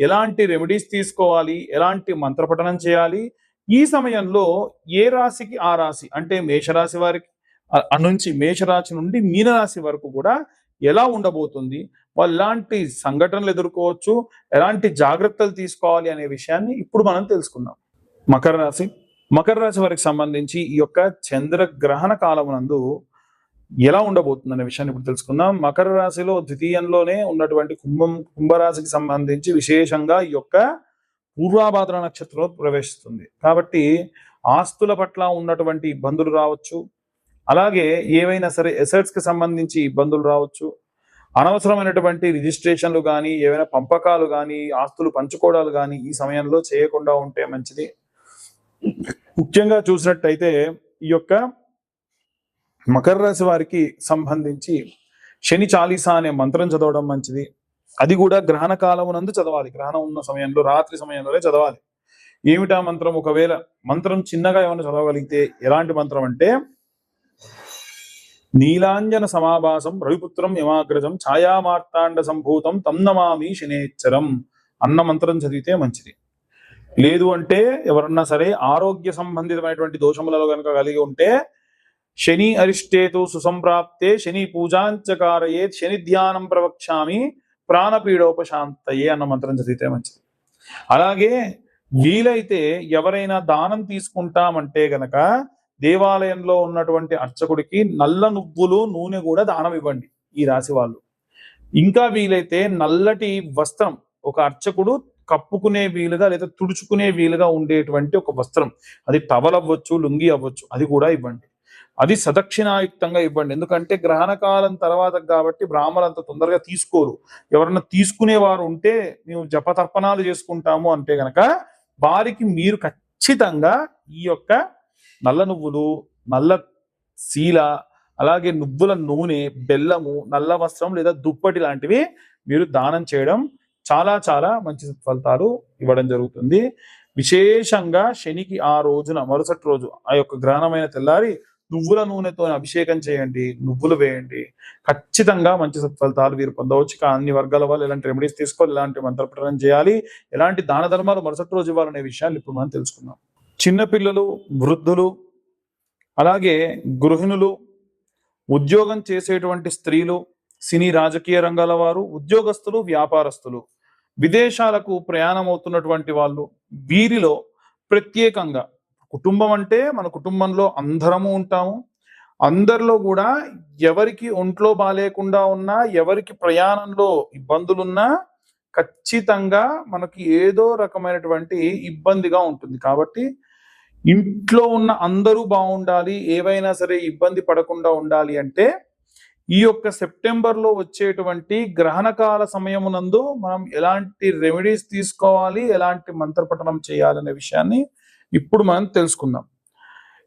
ఎలాంటి రెమెడీస్ తీసుకోవాలి? ఎలాంటి మంత్రపఠనం చేయాలి? ఈ సమయంలో ఏ రాశికి ఆ రాశి? అంటే మేషరాశి వారికి నుంచి మేషరాశి నుండి మీనరాశి వరకు కూడా ఎలా ఉండబోతుంది? వాళ్ళు ఎలాంటి సంఘటనలు ఎదుర్కోవచ్చు? ఎలాంటి జాగ్రత్తలు తీసుకోవాలి అనే విషయాన్ని ఇప్పుడు మనం తెలుసుకుందాం. మకర రాశి. మకర రాశి వారికి సంబంధించి ఈ యొక్క చంద్రగ్రహణ కాలం నందు ఎలా ఉండబోతుంది అనే విషయాన్ని ఇప్పుడు తెలుసుకుందాం. మకర రాశిలో ద్వితీయంలోనే ఉన్నటువంటి కుంభం కుంభరాశికి సంబంధించి విశేషంగా ఈ యొక్క పూర్వాభాద్ర నక్షత్రంలో ప్రవేశిస్తుంది. కాబట్టి ఆస్తుల పట్ల ఉన్నటువంటి ఇబ్బందులు రావచ్చు. అలాగే ఏవైనా సరే ఎసెట్స్కి సంబంధించి ఇబ్బందులు రావచ్చు. అనవసరమైనటువంటి రిజిస్ట్రేషన్లు కానీ ఏవైనా పంపకాలు కానీ ఆస్తులు పంచుకోవడాలు కానీ ఈ సమయంలో చేయకుండా ఉంటే మంచిది. ముఖ్యంగా చూసినట్టయితే ఈ యొక్క మకర రాశి వారికి సంబంధించి శని చాలీసా అనే మంత్రం చదవడం మంచిది. అది కూడా గ్రహణ కాలమునందు చదవాలి. గ్రహణం ఉన్న సమయంలో రాత్రి సమయంలోనే చదవాలి. ఏమిటా మంత్రం? ఒకవేళ మంత్రం చిన్నగా ఏమైనా చదవగలిగితే ఎలాంటి మంత్రం అంటే నీలాంజన సమాభాసం రవిపుత్రం యమాగ్రజం ఛాయామార్తాండ సంభూతం తమ్నమామి శనేచ్చరం అన్న మంత్రం చదివితే మంచిది. లేదు అంటే ఎవరన్నా సరే ఆరోగ్య సంబంధితమైనటువంటి దోషములలో కనుక కలిగి ఉంటే శని అరిష్టేతు సుసంప్రాప్తే శని పూజాంచకారయేత్ శని ధ్యానం ప్రవక్ష్యామి ప్రాణపీడోపశాంతయే అన్న మంత్రం చదివితే మంచిది. అలాగే వీలైతే ఎవరైనా దానం తీసుకుంటామంటే గనక దేవాలయంలో ఉన్నటువంటి అర్చకుడికి నల్ల నువ్వులు నూనె కూడా దానం ఇవ్వండి ఈ రాశి వాళ్ళు. ఇంకా వీలైతే నల్లటి వస్త్రం ఒక అర్చకుడు కప్పుకునే వీలుగా లేదా తుడుచుకునే వీలుగా ఉండేటువంటి ఒక వస్త్రం. అది టవల్ అవ్వచ్చు లుంగి అవ్వచ్చు అది కూడా ఇవ్వండి. అది సదక్షిణాయుక్తంగా ఇవ్వండి. ఎందుకంటే గ్రహణ కాలం తర్వాత కాబట్టి బ్రాహ్మణులు అంత తొందరగా తీసుకోరు. ఎవరన్నా తీసుకునేవారు ఉంటే మేము జపతర్పణాలు చేసుకుంటాము అంటే గనక వారికి మీరు ఖచ్చితంగా ఈ యొక్క నల్ల నువ్వులు నల్ల శీల అలాగే నువ్వుల నూనె బెల్లము నల్ల వస్త్రం లేదా దుప్పటి లాంటివి మీరు దానం చేయడం చాలా చాలా మంచి ఫలితాలు ఇవ్వడం జరుగుతుంది. విశేషంగా శనికి ఆ రోజున మరుసటి రోజు ఆ యొక్క గ్రహణమైన తెల్లారి నువ్వుల నూనెతో అభిషేకం చేయండి నువ్వులు వేయండి. ఖచ్చితంగా మంచి సత్ఫలితాలు వీరు పొందవచ్చు. అన్ని వర్గాల వాళ్ళు ఎలాంటి రెమెడీస్ తీసుకోవాలి ఎలాంటి మంత్రపఠనం చేయాలి ఎలాంటి దాన ధర్మాలు మరుసటి రోజు ఇవ్వాలనే విషయాలు ఇప్పుడు మనం తెలుసుకుందాం. చిన్నపిల్లలు వృద్ధులు అలాగే గృహిణులు ఉద్యోగం చేసేటువంటి స్త్రీలు సినీ రాజకీయ రంగాల వారు ఉద్యోగస్తులు వ్యాపారస్తులు విదేశాలకు ప్రయాణం అవుతున్నటువంటి వాళ్ళు వీరిలో ప్రత్యేకంగా కుటుంబం అంటే మన కుటుంబంలో అందరము ఉంటాము. అందరిలో కూడా ఎవరికి ఒంట్లో బాగాలేకుండా ఉన్నా ఎవరికి ప్రయాణంలో ఇబ్బందులున్నా ఖచ్చితంగా మనకి ఏదో రకమైనటువంటి ఇబ్బందిగా ఉంటుంది. కాబట్టి ఇంట్లో ఉన్న అందరూ బాగుండాలి ఏవైనా సరే ఇబ్బంది పడకుండా ఉండాలి అంటే ఈ యొక్క సెప్టెంబర్లో వచ్చేటువంటి గ్రహణకాల సమయమునందు మనం ఎలాంటి రెమెడీస్ తీసుకోవాలి ఎలాంటి మంత్రపఠనం చేయాలనే విషయాన్ని ఇప్పుడు మనం తెలుసుకుందాం.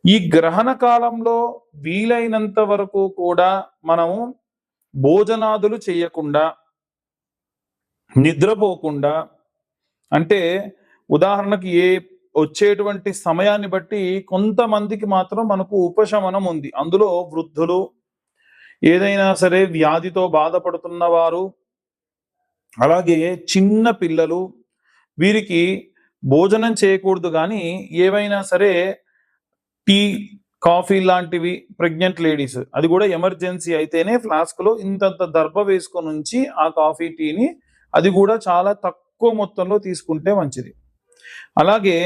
ఈ గ్రహణ కాలంలో వీలైనంత వరకు కూడా మనము భోజనాదులు చేయకుండా నిద్రపోకుండా అంటే ఉదాహరణకి ఏ వచ్చేటువంటి సమయాన్ని బట్టి కొంతమందికి మాత్రం మనకు ఉపశమనం ఉంది. అందులో వృద్ధులు ఏదైనా సరే వ్యాధితో బాధపడుతున్న వారు అలాగే చిన్న పిల్లలు వీరికి భోజనం చేయకూడదు కానీ ఏవైనా సరే టీ కాఫీ లాంటివి ప్రెగ్నెంట్ లేడీస్ అది కూడా ఎమర్జెన్సీ అయితేనే ఫ్లాస్క్లో ఇంతంత దర్భ వేసుకొని ఉంచి ఆ కాఫీ టీని అది కూడా చాలా తక్కువ మొత్తంలో తీసుకుంటే మంచిది. అలాగే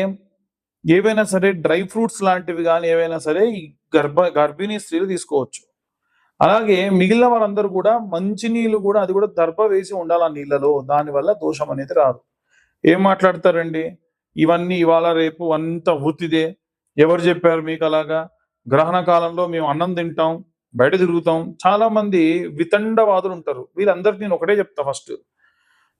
ఏవైనా సరే డ్రై ఫ్రూట్స్ లాంటివి కానీ ఏవైనా సరే ఈ గర్భ గర్భిణీ స్త్రీలు తీసుకోవచ్చు. అలాగే మిగిలిన వారందరూ కూడా మంచి నీళ్ళు కూడా అది కూడా దర్భ వేసి ఉండాలి ఆ నీళ్ళలో దానివల్ల దోషం అనేది రాదు. ఏం మాట్లాడతారండి? ఇవన్నీ ఇవాళ రేపు అంత ఉత్తిదే ఎవరు చెప్పారు మీకు అలాగా గ్రహణ కాలంలో మేము అన్నం తింటాం బయట తిరుగుతాం. చాలా మంది వితండవాదులు ఉంటారు. వీళ్ళందరికీ నేను ఒకటే చెప్తా ఫస్ట్.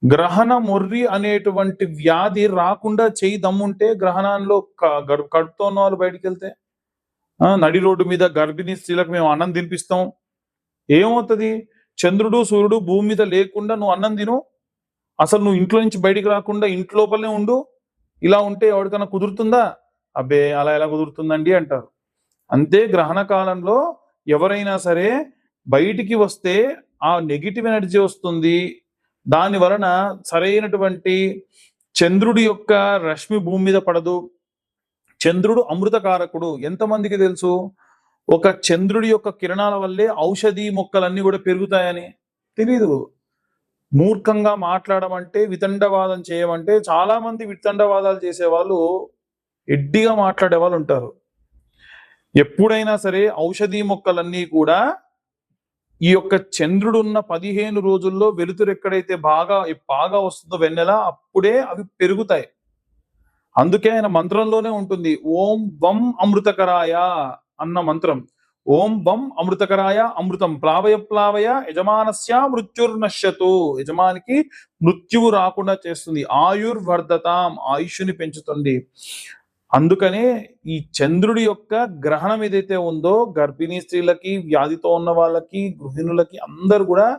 గ్రహణ మొర్రి అనేటువంటి వ్యాధి రాకుండా చేయి దమ్ముంటే గ్రహణంలో కడుపుతో ఉన్న వాళ్ళు బయటికి వెళ్తే ఆ, నడి రోడ్డు మీద గర్భిణీ స్త్రీలకు మేము అన్నం తినిపిస్తాం. ఏమవుతుంది? చంద్రుడు సూర్యుడు భూమి మీద లేకుండా నువ్వు అన్నం తిను. అసలు నువ్వు ఇంట్లో నుంచి బయటికి రాకుండా ఇంట్లోపలనే ఉండు. ఇలా ఉంటే ఎవరికైనా కుదురుతుందా? అబ్బే అలా ఎలా కుదురుతుందండి అంటారు. అంతే గ్రహణ కాలంలో ఎవరైనా సరే బయటికి వస్తే ఆ నెగిటివ్ ఎనర్జీ వస్తుంది. దాని వలన సరైనటువంటి చంద్రుడి యొక్క రశ్మి భూమి మీద పడదు. చంద్రుడు అమృతకారకుడు. ఎంతమందికి తెలుసు? ఒక చంద్రుడి యొక్క కిరణాల వల్లే ఔషధి మొక్కలన్నీ కూడా పెరుగుతాయని. తెలీదు. మూర్ఖంగా మాట్లాడమంటే వితండవాదం చేయమంటే చాలా మంది వితండవాదాలు చేసే వాళ్ళు ఎడ్డిగా మాట్లాడే వాళ్ళు ఉంటారు. ఎప్పుడైనా సరే ఔషధి మొక్కలన్నీ కూడా ఈ యొక్క చంద్రుడు ఉన్న పదిహేను రోజుల్లో వెలుతురు ఎక్కడైతే బాగా బాగా వస్తుందో వెన్నెల అప్పుడే అవి పెరుగుతాయి. అందుకే ఆయన మంత్రంలోనే ఉంటుంది ఓం వం అమృతకరాయ అన్న మంత్రం. ఓం వం అమృతకరాయ అమృతం ప్లావయ ప్లావయ యజమానస్య మృత్యుర్నశ్యతు. యజమానికి మృత్యువు రాకుండా చేస్తుంది. ఆయుర్వర్ధతాం ఆయుష్ని పెంచుతుంది. అందుకనే ఈ చంద్రుడి యొక్క గ్రహణం ఏదైతే ఉందో గర్భిణీ స్త్రీలకి వ్యాధితో ఉన్న వాళ్ళకి గృహిణులకి అందరు కూడా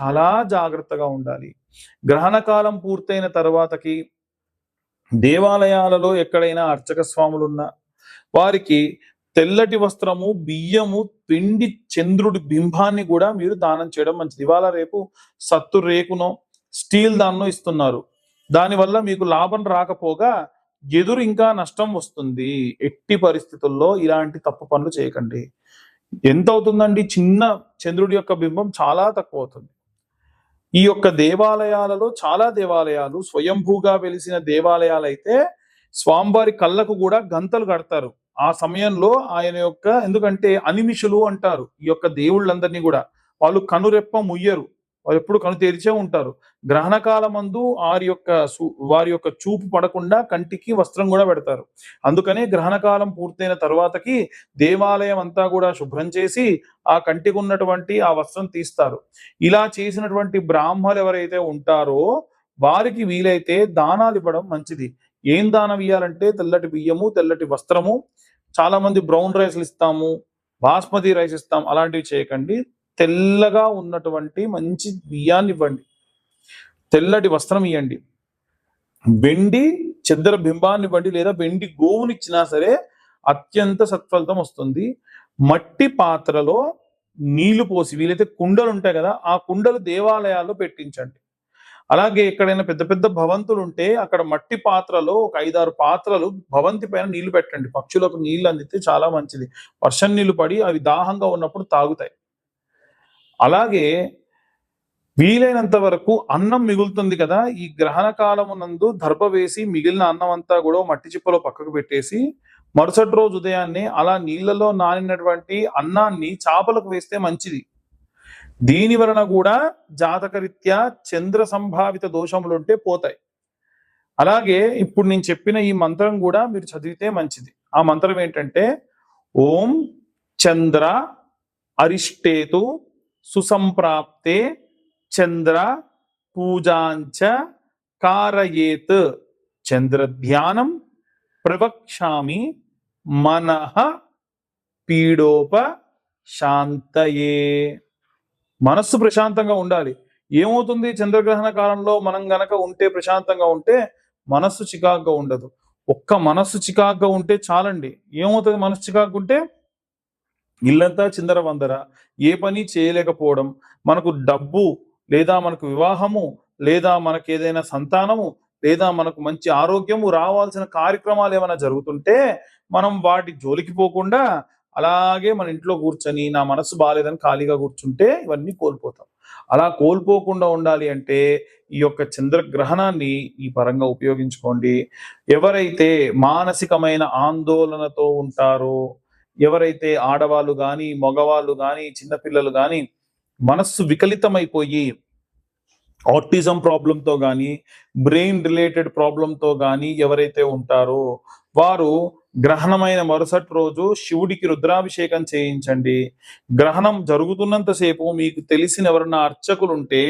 చాలా జాగ్రత్తగా ఉండాలి. గ్రహణ కాలం పూర్తయిన తర్వాతకి దేవాలయాలలో ఎక్కడైనా అర్చక స్వాములున్నా వారికి తెల్లటి వస్త్రము బియ్యము పిండి చంద్రుడి బింబాన్ని కూడా మీరు దానం చేయడం మంచిది. ఇవాళ రేపు సత్తు రేకునో స్టీల్ దాన్నో ఇస్తున్నారు. దానివల్ల మీకు లాభం రాకపోగా ఎదురు ఇంకా నష్టం వస్తుంది. ఎట్టి పరిస్థితుల్లో ఇలాంటి తప్పు పనులు చేయకండి. ఎంత అవుతుందండి? చిన్న చంద్రుడి యొక్క బింబం చాలా తక్కువ అవుతుంది ఈ యొక్క దేవాలయాలలో చాలా దేవాలయాలు స్వయంభూగా వెలిసిన దేవాలయాలు అయితే స్వామివారి కళ్ళకు కూడా గంతలు కడతారు. ఆ సమయంలో ఆయన యొక్క ఎందుకంటే అనిమిషులు అంటారు ఈ యొక్క దేవుళ్ళందరినీ కూడా. వాళ్ళు కనురెప్ప ముయ్యరు. వాళ్ళు ఎప్పుడు కను తెరిచే ఉంటారు. గ్రహణ కాలమందు వారి యొక్క వారి యొక్క చూపు పడకుండా కంటికి వస్త్రం కూడా పెడతారు. అందుకనే గ్రహణ కాలం పూర్తయిన తర్వాతకి దేవాలయం అంతా కూడా శుభ్రం చేసి ఆ కంటికి ఉన్నటువంటి ఆ వస్త్రం తీస్తారు. ఇలా చేసినటువంటి బ్రాహ్మలు ఎవరైతే ఉంటారో వారికి వీలైతే దానాలు ఇవ్వడం మంచిది. ఏం దానం ఇవ్వాలంటే తెల్లటి బియ్యము తెల్లటి వస్త్రము చాలా మంది బ్రౌన్ రైస్లు ఇస్తాము బాస్మతి రైస్ ఇస్తాం అలాంటివి చేయకండి. తెల్లగా ఉన్నటువంటి మంచి బియ్యాన్ని ఇవ్వండి. తెల్లటి వస్త్రం ఇవ్వండి వెండి చెద్దర బింబాన్ని ఇవ్వండి లేదా వెండి గోవునిచ్చినా సరే అత్యంత సత్ఫలితం వస్తుంది. మట్టి పాత్రలో నీళ్ళు పోసి వీలైతే కుండలు ఉంటాయి కదా ఆ కుండలు దేవాలయాల్లో పెట్టించండి. అలాగే ఎక్కడైనా పెద్ద పెద్ద భవంతులు ఉంటే అక్కడ మట్టి పాత్రలో ఒక ఐదారు పాత్రలు భవంతి పైన నీళ్ళు పెట్టండి. పక్షులకు నీళ్ళు అందితే చాలా మంచిది. వర్షం నీళ్ళు పడి అవి దాహంగా ఉన్నప్పుడు తాగుతాయి. అలాగే వీలైనంత వరకు అన్నం మిగులుతుంది కదా ఈ గ్రహణ కాలం నందు దర్భ వేసి మిగిలిన అన్నం అంతా కూడా మట్టి చిప్పలో పక్కకు పెట్టేసి మరుసటి రోజు ఉదయాన్నే అలా నీళ్ళలో నానినటువంటి అన్నాన్ని చాపలకు వేస్తే మంచిది. దీని వలన కూడా జాతకరీత్యా చంద్ర సంభావిత దోషములు ఉంటే పోతాయి. అలాగే ఇప్పుడు నేను చెప్పిన ఈ మంత్రం కూడా మీరు చదివితే మంచిది. ఆ మంత్రం ఏంటంటే ఓం చంద్ర అరిష్టేతు సుసంప్రాప్తే చంద్ర పూజాంచ కారయేత్. చంద్ర ధ్యానం ప్రవక్ష్యామి మనః పీడోప శాంతయే. మనస్సు ప్రశాంతంగా ఉండాలి. ఏమవుతుంది? చంద్రగ్రహణ కాలంలో మనం గనక ఉంటే ప్రశాంతంగా ఉంటే మనస్సు చికాగ్గా ఉండదు. ఒక్క మనస్సు చికాగ్గా ఉంటే చాలండి. ఏమవుతుంది? మనస్సు చికాగ్గా ఉంటే ఇల్లంతా చిందర వందర ఏ పని చేయలేకపోవడం. మనకు డబ్బు లేదా మనకు వివాహము లేదా మనకు ఏదైనా సంతానము లేదా మనకు మంచి ఆరోగ్యము రావాల్సిన కార్యక్రమాలు ఏమైనా జరుగుతుంటే మనం వాటి జోలికి పోకుండా అలాగే మన ఇంట్లో కూర్చొని నా మనసు బాగాలేదని ఖాళీగా కూర్చుంటే ఇవన్నీ కోల్పోతాం. అలా కోల్పోకుండా ఉండాలి అంటే ఈ యొక్క చంద్రగ్రహణాన్ని ఈ పరంగా ఉపయోగించుకోండి. ఎవరైతే మానసికమైన ఆందోళనతో ఉంటారో ఎవరైతే ఆడవాళ్ళు కానీ మగవాళ్ళు కానీ చిన్నపిల్లలు కానీ మనస్సు వికలితమైపోయి ఆటిజం ప్రాబ్లంతో కానీ బ్రెయిన్ రిలేటెడ్ ప్రాబ్లంతో కానీ ఎవరైతే ఉంటారో వారు గ్రహణమైన మరుసటి రోజు శివుడికి రుద్రాభిషేకం చేయించండి. గ్రహణం జరుగుతున్నంతసేపు మీకు తెలిసిన ఎవరన్నా అర్చకులుంటే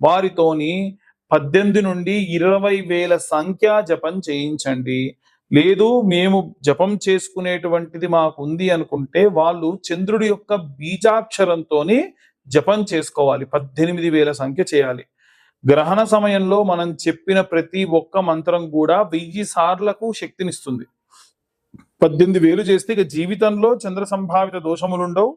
వారితోని పద్దెనిమిది నుండి ఇరవై వేల సంఖ్య జపం చేయించండి. లేదు మేము జపం చేసుకునేటువంటిది మాకు ఉంది అనుకుంటే వాళ్ళు చంద్రుడి యొక్క బీజాక్షరంతోని జపం చేసుకోవాలి. పద్దెనిమిది వేల సంఖ్య చేయాలి. గ్రహణ సమయంలో మనం చెప్పిన ప్రతి ఒక్క మంత్రం కూడా వెయ్యి సార్లకు శక్తినిస్తుంది. పద్దెనిమిది వేలు చేస్తే ఇక జీవితంలో చంద్ర సంభావిత దోషములు ఉండవు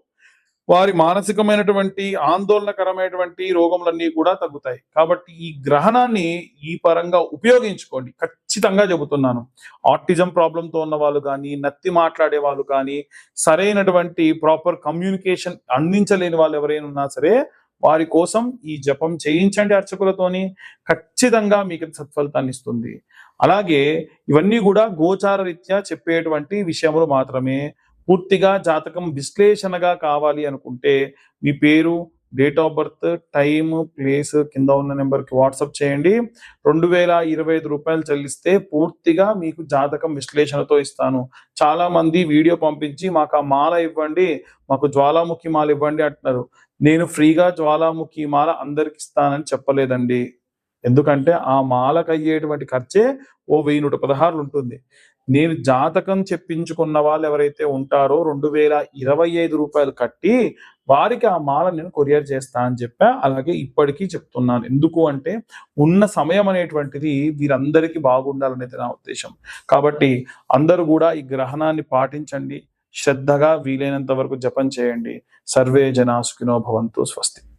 వారి మానసికమైనటువంటి ఆందోళనకరమైనటువంటి రోగములన్నీ కూడా తగ్గుతాయి. కాబట్టి ఈ గ్రహణాన్ని ఈ పరంగా ఉపయోగించుకోండి. ఖచ్చితంగా చెబుతున్నాను. ఆటిజం ప్రాబ్లంతో ఉన్న వాళ్ళు కానీ నత్తి మాట్లాడే వాళ్ళు కానీ సరైనటువంటి ప్రాపర్ కమ్యూనికేషన్ అందించలేని వాళ్ళు ఎవరైనా ఉన్నా సరే వారి కోసం ఈ జపం చేయించండి అర్చకులతోని. ఖచ్చితంగా మీకు సత్ఫలితాన్ని ఇస్తుంది. అలాగే ఇవన్నీ కూడా గోచార రీత్యా చెప్పేటువంటి విషయములు మాత్రమే. పూర్తిగా జాతకం విశ్లేషణగా కావాలి అనుకుంటే మీ పేరు date of birth time place కింద ఉన్న నెంబర్కి వాట్సాప్ చేయండి. రెండు వేల ఇరవై ఐదు రూపాయలు చెల్లిస్తే పూర్తిగా మీకు జాతకం విశ్లేషణతో ఇస్తాను. చాలా మంది వీడియో పంపించి మాకు ఆ మాల ఇవ్వండి మాకు జ్వాలాముఖి మాల ఇవ్వండి అంటున్నారు. నేను ఫ్రీగా జ్వాలాముఖి మాల అందరికి ఇస్తానని చెప్పలేదండి. ఎందుకంటే ఆ మాలకు అయ్యేటువంటి ఖర్చే ఓ వెయ్యి నూట పదహారులు ఉంటుంది. నేను జాతకం చెప్పించుకున్న వాళ్ళు ఎవరైతే ఉంటారో రెండు వేల ఇరవై ఐదు రూపాయలు కట్టి వారికి ఆ మాల నేను కొరియర్ చేస్తా అని చెప్పా. అలాగే ఇప్పటికీ చెప్తున్నాను. ఎందుకు అంటే ఉన్న సమయం అనేటువంటిది వీరందరికీ బాగుండాలనేది నా ఉద్దేశం. కాబట్టి అందరూ కూడా ఈ గ్రహణాన్ని పాటించండి. శ్రద్ధగా వీలైనంత వరకు జపం చేయండి. సర్వే జనా సుఖినో భవంతు స్వస్తి.